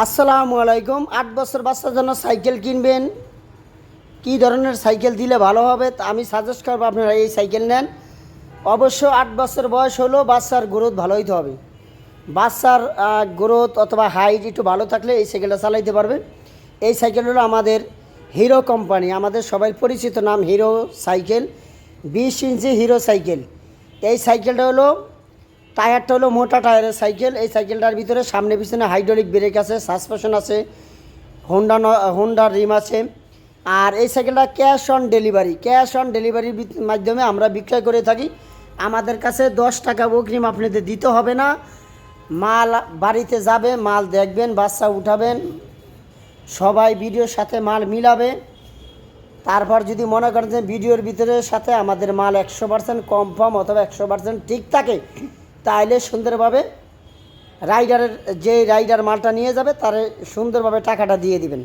আসসালামু আলাইকুম। আট বছর বাচ্চার জন্য সাইকেল কিনবেন। কী ধরনের সাইকেল দিলে ভালো হবে তা আমি সাজেস্ট করব আপনারা এই সাইকেল নেন। অবশ্য আট বছর বয়স হলেও বাচ্চার গ্রোথ ভালো হইতে হবে। বাচ্চার গ্রোথ অথবা হাইট একটু ভালো থাকলে এই সাইকেলটা চালাইতে পারবে। এই সাইকেল হলো আমাদের হিরো কোম্পানি আমাদের সবাই পরিচিত নাম হিরো সাইকেল, বিশ ইঞ্চি হিরো সাইকেল। এই সাইকেলটা হলো টায়ারটা হলো মোটা টায়ারের সাইকেল। এই সাইকেলটার ভিতরে সামনে পিছনে হাইড্রোলিক ব্রেক আছে, সাসপেনশন আছে হোন্ডা হোন্ডার রিম আছে। আর এই সাইকেলটা cash on delivery. Cash on ডেলিভারির মাধ্যমে আমরা বিক্রয় করে থাকি। আমাদের কাছে দশ টাকা অগ্রিম আপনাদের দিতে হবে না। মাল বাড়িতে যাবে, মাল দেখবেন, বাচ্চা উঠাবেন, সবাই ভিডিওর সাথে মাল মিলাবে। তারপর যদি মনে করেন যে ভিডিওর ভিতরের সাথে আমাদের মাল একশো পার্সেন্ট কনফার্ম অথবা একশো পার্সেন্ট ঠিক থাকে তাহলে সুন্দরভাবে রাইডারের, যে রাইডার মালটা নিয়ে যাবে, তার সুন্দরভাবে টাকাটা দিয়ে দিবেন।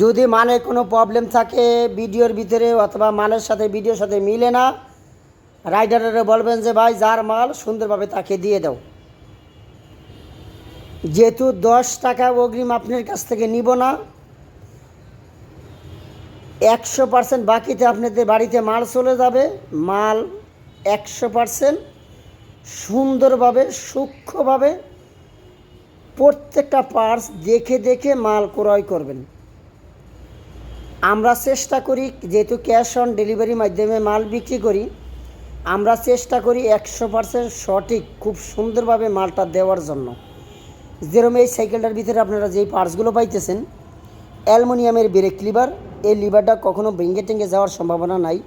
যদি মানে কোনো প্রবলেম থাকে ভিডিওর ভিতরে অথবা মালের সাথে, ভিডিওর সাথে মিলে না রাইডারের বলবেন যে, ভাই, যার মাল, সুন্দরভাবে তাকে দিয়ে দাও। যেহেতু দশ টাকা অগ্রিম আপনার কাছ থেকে নিব না, একশো পার্সেন্ট বাকিতে আপনাদের বাড়িতে মাল চলে যাবে, মাল একশো পার্সেন্ট সুন্দরভাবে, সূক্ষ্মভাবে প্রত্যেকটা পার্টস দেখে দেখে মাল ক্রয় করবেন। আমরা চেষ্টা করি, যেহেতু ক্যাশ অন ডেলিভারির মাধ্যমে মাল বিক্রি করি, আমরা চেষ্টা করি একশো পার্সেন্ট সঠিক, খুব সুন্দরভাবে মালটা দেওয়ার জন্য। যেরকম এই সাইকেলটার ভিতরে আপনারা যেই পার্টসগুলো পাইতেছেন, অ্যালমোনিয়ামের ব্রেক লিভার এই লিভারটা কখনো ভেঙে টেঙ্গে যাওয়ার সম্ভাবনা নাই।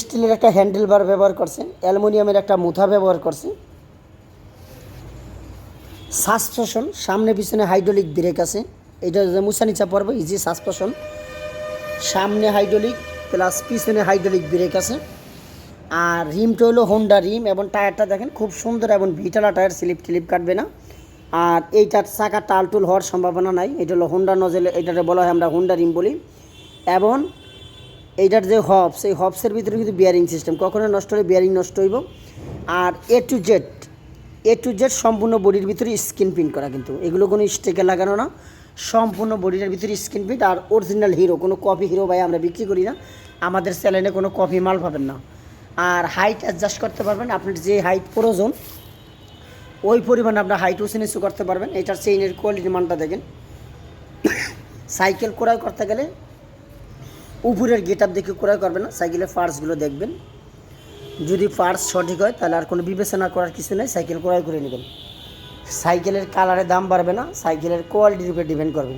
স্টিলের একটা হ্যান্ডেল বার ব্যবহার করছে অ্যালুমিনিয়ামের একটা মুথা ব্যবহার করছে সাসপেনশন সামনে পিছনে হাইড্রোলিক ব্রেক আছে। এটা মুছা নিচা পড়বে ইজি সাসপেনশন সামনে হাইড্রোলিক প্লাস পিছনে হাইড্রোলিক ব্রেক আছে। আর রিমটা হলো হোন্ডা রিম এবং টায়ারটা দেখেন, খুব সুন্দর এবং ভিটালা টায়ার, স্লিপ টিলিপ কাটবে না। আর এইটার চাকা টালটুল হওয়ার সম্ভাবনা নাই। এটা হলো হোন্ডা নজেল এটাতে বলা হয় আমরা হোন্ডা রিম বলি। এবং এইটার যে হবস এই হবসের ভিতরে কিন্তু বিয়ারিং সিস্টেম কখনো নষ্ট হলে বিয়ারিং নষ্ট হইব। আর A to Z A to Z সম্পূর্ণ বডির ভিতরে স্ক্রিন প্রিন্ট করা কিন্তু। এগুলো কোনো স্টেকে লাগানো না। সম্পূর্ণ বডিটার ভিতরে স্ক্রিন প্রিন্ট আর অরিজিনাল হিরো কোনো কপি হিরো ভাই আমরা বিক্রি করি না। আমাদের স্যালেনে কোনো কপি মাল পাবেন না। আর হাইট অ্যাডজাস্ট করতে পারবেন। আপনার যে হাইট প্রয়োজন, ওই পরিমাণে আপনার হাইট উঁচু নিচু করতে পারবেন। এটার চেইনের কোয়ালিটি মানটা দেখেন। সাইকেল ক্রয় করতে গেলে উপরের গেট আপ দেখে ক্রয় করবেন না, সাইকেলের পার্টসগুলো দেখবেন। যদি পার্টস সঠিক হয়, তাহলে আর কোনো বিবেচনা করার কিছু নেই, সাইকেল ক্রয় করে নেবেন। সাইকেলের কালারের দাম বাড়বে না, সাইকেলের কোয়ালিটির উপরে ডিপেন্ড করবে।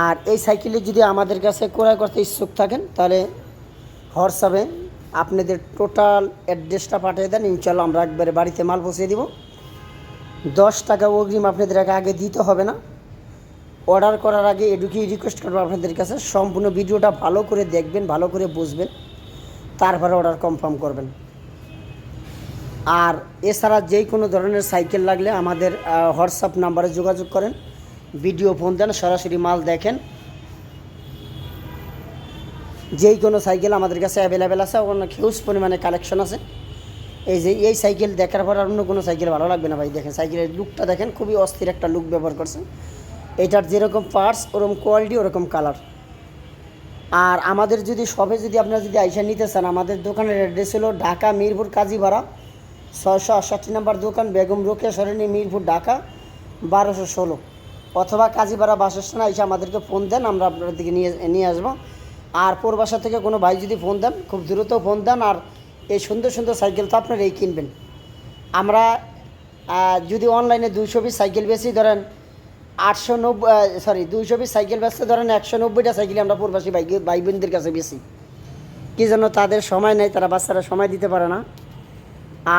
আর এই সাইকেলে যদি আমাদের কাছে ক্রয় করতে ইচ্ছুক থাকেন, তাহলে হোয়াটসঅ্যাপে আপনাদের টোটাল অ্যাড্রেসটা পাঠিয়ে দেন ইনশাল্লাহ আমরা একবারে বাড়িতে মাল পৌঁছে দিব। দশ টাকা অগ্রিম আপনাদের আগে দিতে হবে না। অর্ডার করার আগে এটুকুই রিকোয়েস্ট করব আপনাদের কাছে। সম্পূর্ণ ভিডিওটা ভালো করে দেখবেন, ভালো করে বুঝবেন। তারপরে অর্ডার কনফার্ম করবেন। আর এছাড়া যেই কোনো ধরনের সাইকেল লাগলে আমাদের হোয়াটসঅ্যাপ নাম্বারে যোগাযোগ করেন। ভিডিও ফোন দেন, সরাসরি মাল দেখেন। যেই কোনো সাইকেল আমাদের কাছে অ্যাভেলেবেল আছে অনেক হিউজ পরিমাণে কালেকশন আছে। এই যে, এই সাইকেল দেখার পর আর অন্য কোনো সাইকেল ভালো লাগবে না ভাই। দেখেন, সাইকেলের লুকটা দেখেন, খুবই অস্থির একটা লুক ব্যবহার করছে এটার যেরকম পার্টস ওরকম কোয়ালিটি ওরকম কালার আর আমাদের যদি, সবে যদি আপনারা যদি আইসা নিতে চান, আমাদের দোকানের অ্যাড্রেস হলো ঢাকা মিরপুর কাজীপাড়া, ছয়শো আটষট্টি নাম্বার দোকান, বেগম রোকেয়া সরণি, মিরপুর, ঢাকা, বারোশো ষোলো। অথবা কাজীপাড়া বাস আইসা আমাদেরকে ফোন দেন, আমরা আপনাদের দিকে নিয়ে নিয়ে আসব। আর পূর্বাসা থেকে কোনো ভাই যদি ফোন দেন, খুব দ্রুত ফোন দেন, আর এই সুন্দর সুন্দর সাইকেল তো আপনারা এই কিনবেন। আমরা যদি অনলাইনে দুইশো পিস সাইকেল বেশি ধরেন আটশো নব্বই সরি দুইশো পিস সাইকেল বেচতে ধরেন একশো নব্বইটা সাইকেল আমরা পূর্বাসী ভাই ভাই বোনদের কাছে বেশি কি জন্য তাদের সময় নেই, তারা বাচ্চারা সময় দিতে পারে না।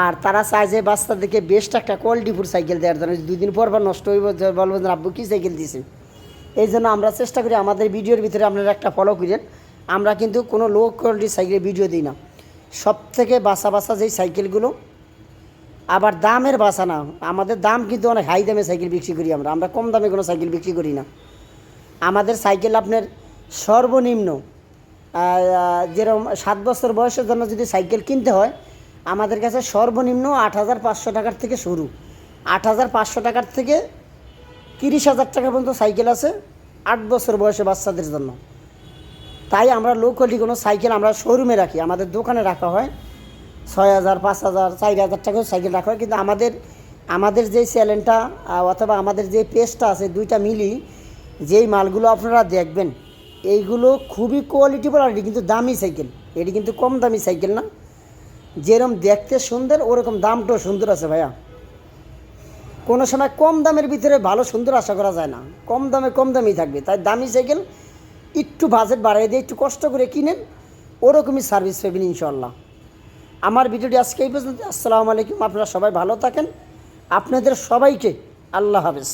আর তারা চায় যে বাচ্চাদেরকে বেস্ট একটা কোয়ালিটিফুল সাইকেল দেওয়ার জন্য। দুই দিন পর পর নষ্ট হইব, যে আব্বু, কী সাইকেল দিছে? এই জন্য আমরা চেষ্টা করি আমাদের ভিডিওর ভিতরে আপনারা একটা ফলো করেন। আমরা কিন্তু কোনো লো কোয়ালিটির সাইকেলের ভিডিও দিই না। সব থেকে বাসা বাসা যেই সাইকেলগুলো আবার দামের বাসা না। আমাদের দাম কিন্তু অনেক হাই দামে সাইকেল বিক্রি করি আমরা। আমরা কম দামে কোনো সাইকেল বিক্রি করি না। আমাদের সাইকেল আপনার সর্বনিম্ন যেরকম সাত বছর বয়সের জন্য যদি সাইকেল কিনতে হয়, আমাদের কাছে সর্বনিম্ন আট হাজার পাঁচশো টাকার থেকে শুরু। আট হাজার পাঁচশো টাকার থেকে তিরিশ হাজার টাকা পর্যন্ত সাইকেল আছে আট বছর বয়সে বাচ্চাদের জন্য। তাই আমরা লো কোয়ালিটি কোনো সাইকেল আমরা শোরুমে রাখি। আমাদের দোকানে রাখা হয় ছয় হাজার, পাঁচ হাজার, চার হাজার টাকাও সাইকেল রাখা হয়। কিন্তু আমাদের আমাদের যে চ্যানেলটা অথবা আমাদের যে পেজটা আছে, দুইটা মিলি, যেই মালগুলো আপনারা দেখবেন, এইগুলো খুবই কোয়ালিটিফুল আর এটি কিন্তু দামি সাইকেল। এটি কিন্তু কম দামি সাইকেল না। যেরকম দেখতে সুন্দর, ওরকম দামটাও সুন্দর আছে ভাইয়া। কোনো সময় কম দামের ভিতরে ভালো সুন্দর আশা করা যায় না। কম দামে কম দামি থাকবে। তাই দামি সাইকেল একটু বাজেট বাড়িয়ে দিয়ে একটু কষ্ট করে কিনেন, ওরকমই সার্ভিস পাবেন ইনশাল্লাহ আমার ভিডিওটি আজকে এই পর্যন্ত। আসসালামু আলাইকুম। আপনারা সবাই ভালো থাকেন। আপনাদের সবাইকে আল্লাহ হাফেজ।